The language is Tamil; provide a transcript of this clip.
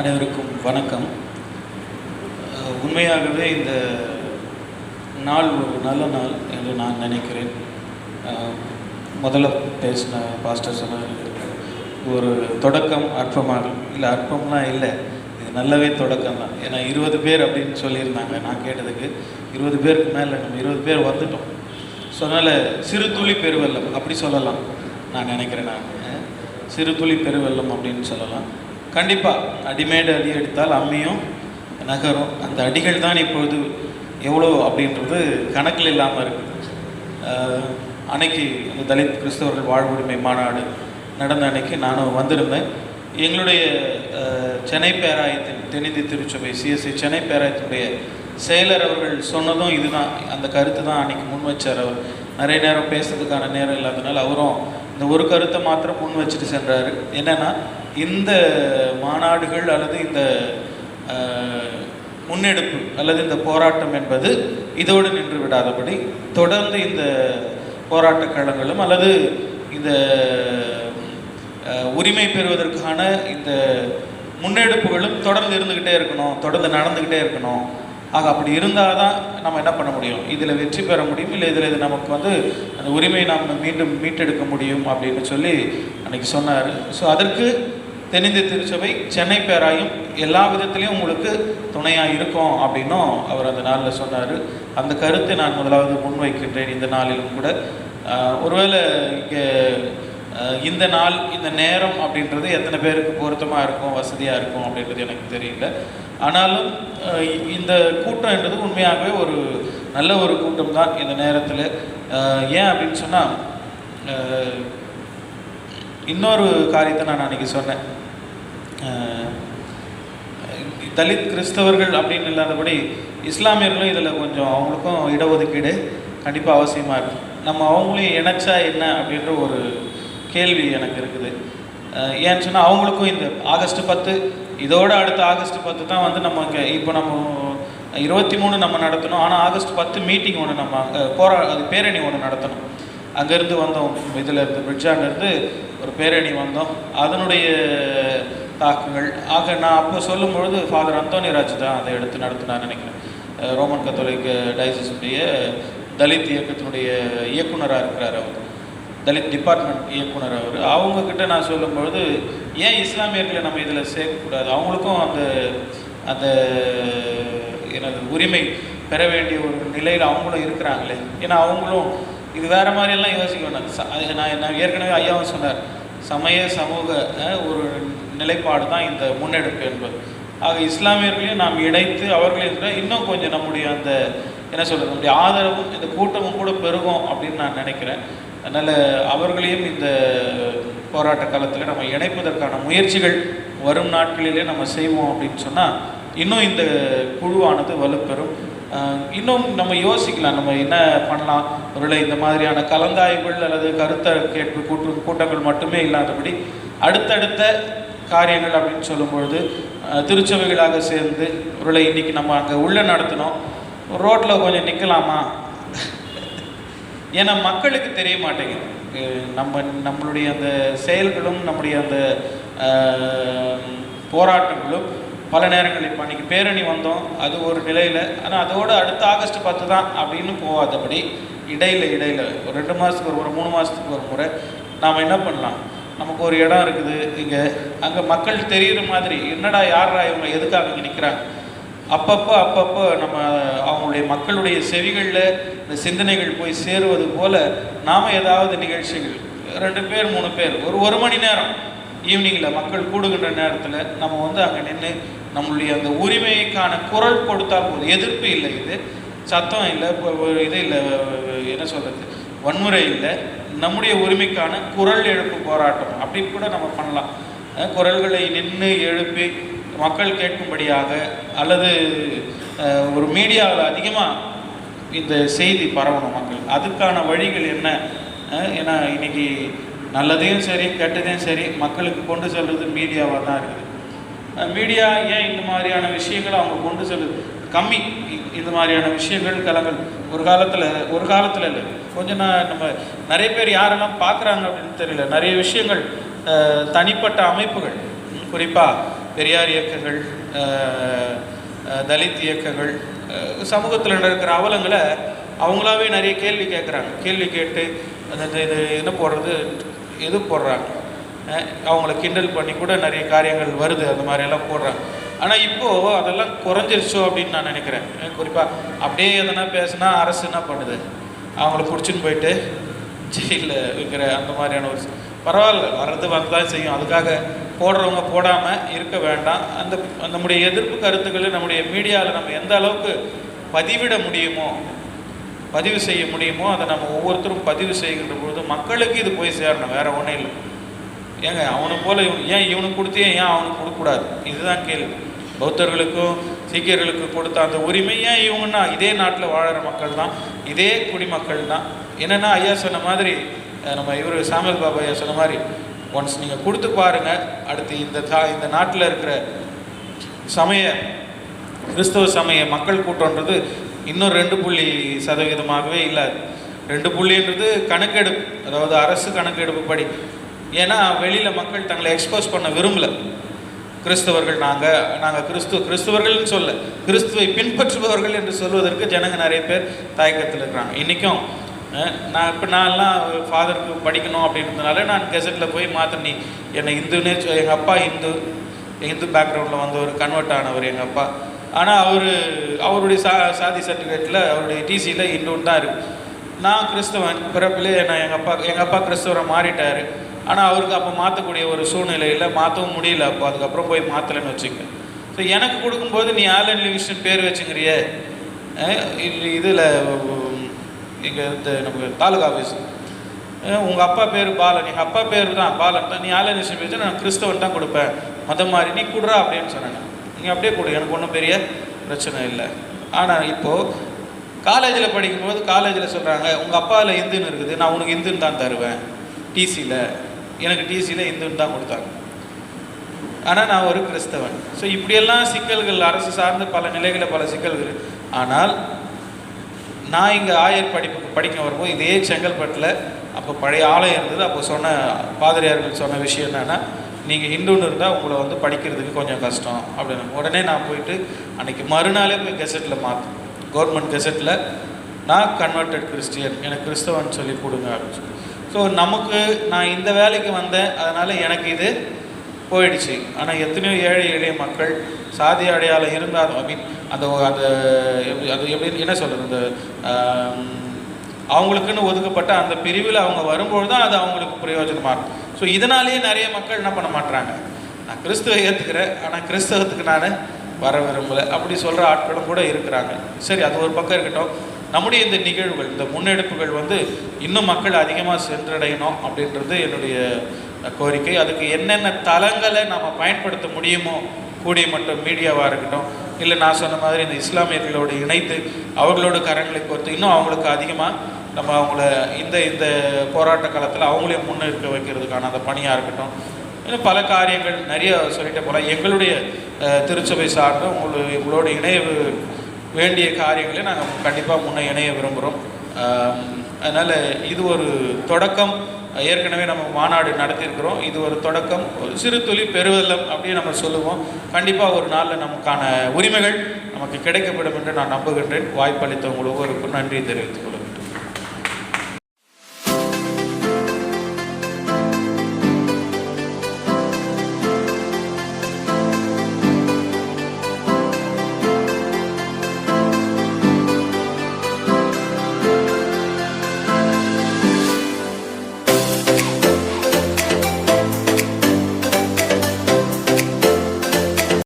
அனைவருக்கும் வணக்கம். உண்மையாகவே இந்த நாள் ஒரு நல்ல நாள் என்று நான் நினைக்கிறேன். முதல்ல பேசின பாஸ்டர் சொன்னார் ஒரு தொடக்கம் அற்பமாக இல்லை அற்பம்லாம் இல்லை. இது நல்லாவே தொடக்கம் தான். ஏன்னா இருபது பேர் அப்படின்னு சொல்லியிருந்தாங்க நான் கேட்டதுக்கு. இருபது பேருக்கு மேலே நம்ம இருபது பேர் வந்துட்டோம். ஸோ அதனால் சிறு துளி பெருவெல்லம் அப்படி சொல்லலாம். நான் நினைக்கிறேன் நான். சிறு துளி பெருவெல்லம் அப்படின்னு சொல்லலாம். கண்டிப்பாக அடிமேடு அடி எடுத்தால் அம்மியும் நகரும். அந்த அடிகள் தான் இப்பொழுது எவ்வளோ அப்படின்றது கணக்கில் இல்லாமல் இருக்குது அன்னைக்கு இந்த தலித் கிறிஸ்தவர்கள் வாழ்வுரிமை மாநாடு நடந்த அன்னைக்கு நானும் வந்திருந்தேன். எங்களுடைய சென்னை பேராயத்தின் தென்னிந்திய திருச்சபை சிஎஸ்சி சென்னை பேராயத்தினுடைய செயலர் அவர்கள் சொன்னதும் இதுதான். அந்த கருத்து தான் அன்னைக்கு முன் வச்சார் அவர். நிறைய நேரம் பேசுறதுக்கான நேரம் இல்லாதனால அவரும் இந்த ஒரு கருத்தை மாத்திரம் முன் வச்சுட்டு சென்றார். என்னன்னா இந்த மாநாடுகள் அல்லது இந்த முன்னெடுப்பு அல்லது இந்த போராட்டம் என்பது இதோடு நின்று விடாதபடி தொடர்ந்து இந்த போராட்ட களங்களும் அல்லது இந்த உரிமை பெறுவதற்கான இந்த முன்னெடுப்புகளும் தொடர்ந்து இருந்துக்கிட்டே இருக்கணும் தொடர்ந்து நடந்துக்கிட்டே இருக்கணும். ஆக அப்படி இருந்தால் தான் நம்ம என்ன பண்ண முடியும்? இதில் வெற்றி பெற முடியும்? இல்லை இதில் இது நமக்கு வந்து அந்த உரிமையை நாம் மீண்டும் மீட்டெடுக்க முடியும் அப்படின்னு சொல்லி அன்னைக்கு சொன்னார். ஸோ அதற்கு தென்னிந்திய திருச்சபை சென்னை பேராயும் எல்லா விதத்திலையும் உங்களுக்கு துணையாக இருக்கும் அப்படின்னும் அவர் அந்த நாளில் சொன்னார். அந்த கருத்தை நான் முதலாவது முன்வைக்கின்றேன் இந்த நாளிலும் கூட. ஒருவேளை இங்கே இந்த நாள் இந்த நேரம் அப்படின்றது எத்தனை பேருக்கு பொருத்தமாக இருக்கும் வசதியாக இருக்கும் அப்படின்றது எனக்கு தெரியல. ஆனாலும் இந்த கூட்டம் என்றது உண்மையாகவே ஒரு நல்ல ஒரு கூட்டம் தான் இந்த நேரத்தில். ஏன் அப்படின்னு சொன்னால் இன்னொரு காரியத்தை நான் அன்றைக்கி சொன்னேன். தலித் கிறிஸ்தவர்கள் அப்படின்னு இல்லாதபடி இஸ்லாமியர்களும் இதில் கொஞ்சம் அவங்களுக்கும் இடஒதுக்கீடு கண்டிப்பாக அவசியமாக இருக்குது நம்ம அவங்களையும் இணைச்சா என்ன அப்படின்ற ஒரு கேள்வி எனக்கு இருக்குது. ஏன்னு சொன்னால் அவங்களுக்கும் இந்த ஆகஸ்ட் பத்து இதோட அடுத்த ஆகஸ்ட் பத்து தான் வந்து நம்ம இங்கே இப்போ நம்ம இருபத்தி மூணு நம்ம நடத்தணும். ஆனால் ஆகஸ்ட் பத்து மீட்டிங் ஒன்று நம்ம அங்கே போரா அது பேரணி ஒன்று நடத்தணும். அங்கேருந்து வந்தோம் இதில் இருந்து பிரிட்ஜாண்டிருந்து ஒரு பேரணி வந்தோம். அதனுடைய தாக்குங்கள். ஆக நான் அப்போ சொல்லும்பொழுது ஃபாதர் அந்தோனி ராஜ் தான் அதை எடுத்து நடத்தினான்னு நினைக்கிறேன். ரோமன் கத்தோலிக்க டைசஸுடைய தலித் இயக்கத்தினுடைய இயக்குனராக இருக்கிறார் அவர். தலித் டிபார்ட்மெண்ட் இயக்குனர் அவர். அவங்கக்கிட்ட நான் சொல்லும்பொழுது ஏன் இஸ்லாமியர்களை நம்ம இதில் சேர்க்கக்கூடாது? அவங்களுக்கும் அந்த அந்த எனது உரிமை பெற வேண்டிய ஒரு நிலையில் அவங்களும் இருக்கிறாங்களே. ஏன்னா அவங்களும் இது வேறு மாதிரியெல்லாம் யோசிக்க வேண்டாம். ச- அது நான் நான் ஏற்கனவே ஐயாவும் சொன்னார். சமய சமூக ஒரு நிலைப்பாடு தான் இந்த முன்னெடுப்பு என்பது. ஆக இஸ்லாமியர்களையும் நாம் இணைத்து அவர்களையும் கூட இன்னும் கொஞ்சம் நம்முடைய அந்த என்ன சொல்கிறது நம்முடைய ஆதரவும் இந்த கூட்டமும் கூட பெருகும் அப்படின்னு நான் நினைக்கிறேன். அதனால் அவர்களையும் இந்த போராட்ட காலத்தில் நம்ம இணைப்பதற்கான முயற்சிகள் வரும் நாட்களிலே நம்ம செய்வோம் அப்படின்னு சொன்னால் இன்னும் இந்த குழுவானது வலுப்பெறும். இன்னும் நம்ம யோசிக்கலாம் நம்ம என்ன பண்ணலாம். ஒருவேளை இந்த மாதிரியான கலந்தாய்வுகள் அல்லது கருத்த கேட்பு கூட்டு கூட்டங்கள் மட்டுமே இல்லாதபடி அடுத்தடுத்த காரியங்கள் அப்படின்னு சொல்லும்பொழுது திருச்சபைகளாக சேர்ந்து உருளை இன்றைக்கி நம்ம அங்கே உள்ளே நடத்தினோம். ரோட்டில் கொஞ்சம் நிற்கலாமா ஏன்னா மக்களுக்கு தெரிய மாட்டேங்குது. நம்ம நம்மளுடைய அந்த செயல்களும் நம்முடைய அந்த போராட்டங்களும் பல நேரங்களில் இப்போ அன்றைக்கி பேரணி வந்தோம். அது ஒரு நிலையில் ஆனால் அதோடு அடுத்த ஆகஸ்ட் பத்து தான் அப்படின்னு போகாதபடி இடையில இடையில ஒரு ரெண்டு மாதத்துக்கு ஒரு முறை மூணு மாதத்துக்கு ஒரு முறை நாம் என்ன பண்ணலாம்? நமக்கு ஒரு இடம் இருக்குது. இங்கே அங்கே மக்கள் தெரிகிற மாதிரி என்னடா யாரா இவங்க? எதுக்காக இங்கே நிற்கிறாங்க அப்பப்போ அப்பப்போ நம்ம அவங்களுடைய மக்களுடைய செவிகளில் இந்த சிந்தனைகள் போய் சேருவது போல நாம் ஏதாவது நிகழ்ச்சிகள். ரெண்டு பேர் மூணு பேர். ஒரு ஒரு மணி நேரம் ஈவினிங்கில் மக்கள் கூடுகின்ற நேரத்தில் நம்ம வந்து அங்கே நின்று நம்மளுடைய அந்த உரிமைக்கான குரல் கொடுத்தால் போதும். எதிர்ப்பு இல்லை இது. சத்தம் இல்லை இப்போ இது இல்லை என்ன சொல்கிறது வன்முறை இல்லை. நம்முடைய உரிமைக்கான குரல் எழுப்பு போராட்டம். அப்படின்னு கூட நம்ம பண்ணலாம். குரல்களை நின்று எழுப்பி மக்கள் கேட்கும்படியாக அல்லது ஒரு மீடியாவில் அதிகமாக இந்த செய்தி பரவணும் மக்கள். அதுக்கான வழிகள் என்ன? ஏன்னா இன்னைக்கு நல்லதையும் சரி கெட்டதையும் சரி மக்களுக்கு கொண்டு செல்வது மீடியாவாக தான் இருக்குது. மீடியா ஏன் இந்த மாதிரியான விஷயங்களை அவங்க கொண்டு செல்லுது? கம்மி. இது மாதிரியான விஷயங்கள் கலங்கள் ஒரு காலத்தில் ஒரு காலத்தில் இல்லை. கொஞ்சம் நான் நம்ம நிறைய பேர் யாரெல்லாம் பார்க்குறாங்க அப்படின்னு தெரியல. நிறைய விஷயங்கள் தனிப்பட்ட அமைப்புகள். குறிப்பாக பெரியார் இயக்கங்கள் தலித் இயக்கங்கள் சமூகத்தில் நடக்கிற அவலங்களை அவங்களாவே நிறைய கேள்வி கேட்குறாங்க. கேள்வி கேட்டு அந்த இது என்ன போடுறது இது போடுறாங்க? அவங்கள கிண்டல் பண்ணி கூட நிறைய காரியங்கள் வருது. அந்த மாதிரியெல்லாம் போடுறாங்க. ஆனால் இப்போது அதெல்லாம் குறைஞ்சிருச்சோ அப்படின்னு நான் நினைக்கிறேன். குறிப்பாக அப்படியே எதனா பேசுனா அரசு என்ன பண்ணுது? அவங்கள பிடிச்சின்னு போயிட்டு ஜெயிலில் வைக்கிற அந்த மாதிரியான ஒரு பரவாயில்ல வர்றது வந்து தான் செய்யும். அதுக்காக போடுறவங்க போடாமல் இருக்க வேண்டாம். அந்த நம்முடைய எதிர்ப்பு கருத்துக்களை நம்முடைய மீடியாவில் நம்ம எந்த அளவுக்கு பதிவிட முடியுமோ பதிவு செய்ய முடியுமோ அதை நம்ம ஒவ்வொருத்தரும் பதிவு செய்கின்ற பொழுது மக்களுக்கு இது போய் சேரணும். வேற ஒன்றும் இல்லை. ஏங்க அவனை போல இவன் ஏன் இவனுக்கு கொடுத்தே ஏன் அவனுக்கு கொடுக்கக்கூடாது? இதுதான் கேள்வி. பௌத்தர்களுக்கும் சீக்கியர்களுக்கும் கொடுத்த அந்த உரிமையே இவங்கன்னா இதே நாட்டில் வாழற மக்கள் தான் இதே குடிமக்கள் தான் என்னென்னா ஐயா சொன்ன மாதிரி நம்ம இவர் சாமல் பாபா ஐயா சொன்ன மாதிரி ஒன்ஸ் நீங்கள் கொடுத்து பாருங்க அடுத்து இந்த தா இந்த நாட்டில் இருக்கிற சமய கிறிஸ்தவ சமய மக்கள் கூட்டம்ன்றது இன்னும் ரெண்டு புள்ளி சதவீதமாகவே இல்லாது ரெண்டு புள்ளின்றது கணக்கெடுப்பு அதாவது அரசு கணக்கெடுப்பு படி. ஏன்னா வெளியில் மக்கள் தங்களை எக்ஸ்போஸ் பண்ண விரும்பலை. கிறிஸ்தவர்கள் நாங்கள் நாங்கள் கிறிஸ்துவ கிறிஸ்தவர்கள்னு சொல்ல கிறிஸ்துவை பின்பற்றுபவர்கள் என்று சொல்வதற்கு ஜனங்க நிறைய பேர் தயக்கத்தில் இருக்கிறாங்க. இன்றைக்கும் நான் இப்போ நான்லாம் ஃபாதருக்கு படிக்கணும் அப்படின்றதுனால நான் கெசட்டில் போய் மாற்ற நீ என்னை இந்துன்னு எங்கள் அப்பா இந்து இந்து பேக்ரவுண்டில் வந்தவர் கன்வெர்ட் ஆனவர் எங்கள் அப்பா. ஆனால் அவர் அவருடைய சா சாதி சர்டிஃபிகேட்டில் அவருடைய டிசியில் இந்துன்னு தான் இருக்குது நான் கிறிஸ்தவன் பிறப்பிலே நான் எங்கள் அப்பா எங்கள் அப்பா கிறிஸ்தவரை மாறிட்டார். ஆனால் அவருக்கு அப்போ மாற்றக்கூடிய ஒரு சூழ்நிலையில் மாற்றவும் முடியல. அப்போ அதுக்கப்புறம் போய் மாற்றலைன்னு வச்சுங்க. ஸோ எனக்கு கொடுக்கும்போது நீ ஆலன் லிவிஷன் பேர் வச்சுக்கிறிய? இதில் இங்கே இந்த நம்ம தாலுகா ஆஃபீஸ் உங்கள் அப்பா பேர் பாலன். எங்கள் அப்பா பேர் தான் பாலன். தான் நீ ஆலன் லிவிஷன் பேச்சு நான் கிறிஸ்தவன் தான் கொடுப்பேன். மதம் மாதிரி நீ கொடுறா அப்படின்னு சொன்னாங்க. நீங்கள் அப்படியே கொடு. எனக்கு ஒன்றும் பெரிய பிரச்சனை இல்லை. ஆனால் இப்போது காலேஜில் படிக்கும்போது காலேஜில் சொல்கிறாங்க உங்கள் அப்பாவில் இந்துன்னு இருக்குது. நான் உனக்கு இந்துன்னு தான் தருவேன். டிசியில் எனக்கு டிசியில் இந்துன்னு தான் கொடுத்தாங்க. ஆனால் நான் ஒரு கிறிஸ்தவன். ஸோ இப்படியெல்லாம் சிக்கல்கள் அரசு சார்ந்த பல நிலைகளில் பல சிக்கல்கள். ஆனால் நான் இங்கே ஆயர் படிப்புக்கு படிக்க வரும்போது இதே செங்கல்பட்டில் அப்போ பழைய ஆலயம் இருந்தது. அப்போ சொன்ன பாதிரியார்கள் சொன்ன விஷயம் என்னென்னா நீங்கள் ஹிந்துன்னு இருந்தால் உங்களை வந்து படிக்கிறதுக்கு கொஞ்சம் கஷ்டம். அப்படின்னு. உடனே நான் போயிட்டு அன்றைக்கி மறுநாளே போய் கெசட்டில் மாற்றேன் கவர்மெண்ட் கெசட்டில் நான் கன்வெர்டட் கிறிஸ்டியன் எனக்கு கிறிஸ்தவன் சொல்லி கொடுங்க. அப்படின்னு சொல்லி. ஸோ நமக்கு நான் இந்த வேலைக்கு வந்தேன் அதனால் எனக்கு இது போயிடுச்சு. ஆனால் எத்தனையோ ஏழை எளிய மக்கள் சாதி அடையாளம் இருந்தாலும் ஐ மீன் அந்த அந்த எப்படி அது எப்படி என்ன சொல்கிறது அந்த அவங்களுக்குன்னு ஒதுக்கப்பட்ட அந்த பிரிவில் அவங்க வரும்பொழுது தான் அது அவங்களுக்கு பிரயோஜனமாக இருக்கும். ஸோ இதனாலேயே நிறைய மக்கள் என்ன பண்ண மாட்டாங்க நான் கிறிஸ்துவை ஏற்றுக்கிறேன் ஆனால் கிறிஸ்தவத்துக்கு நான் வர விரும்பலை. அப்படி சொல்கிற ஆட்களும் கூட இருக்கிறாங்க. சரி அது ஒரு பக்கம் இருக்கட்டும். நம்முடைய இந்த நிகழ்வுகள் இந்த முன்னெடுப்புகள் வந்து இன்னும் மக்கள் அதிகமாக சென்றடையணும் அப்படின்றது என்னுடைய கோரிக்கை. அதுக்கு என்னென்ன தளங்களை நம்ம பயன்படுத்த முடியுமோ கூடிய மட்டும் மீடியாவாக இருக்கட்டும் இல்லை நான் சொன்ன மாதிரி இந்த இஸ்லாமியர்களோடு இணைத்து அவர்களோட கரங்களை கோர்த்து இன்னும் அவங்களுக்கு அதிகமாக நம்ம அவங்கள இந்த இந்த போராட்ட காலத்தில் அவங்களையும் முன்னெடுக்க வைக்கிறதுக்கான அந்த பணியாக இருக்கட்டும். இன்னும் பல காரியங்கள் நிறைய சொல்லிட்டு போகலாம் எங்களுடைய திருச்சபை சார்ந்து உங்களோட உங்களோட இணைவு வேண்டிய காரியங்களை நாங்கள் கண்டிப்பாக முன்னே இணைய விரும்புகிறோம் அதனால் இது ஒரு தொடக்கம். ஏற்கனவே நம்ம மாநாடு நடத்தியிருக்கிறோம். இது ஒரு தொடக்கம். ஒரு சிறு துளி பெருவெல்லம் அப்படின்னு நம்ம சொல்லுவோம். கண்டிப்பாக ஒரு நாளில் நமக்கான உரிமைகள் நமக்கு கிடைக்கப்படும் என்று நான் நம்புகின்றேன். வாய்ப்பளித்த உங்களுக்கு ஒவ்வொருக்கும் நன்றி தெரிவித்துக் கொள்கிறேன்.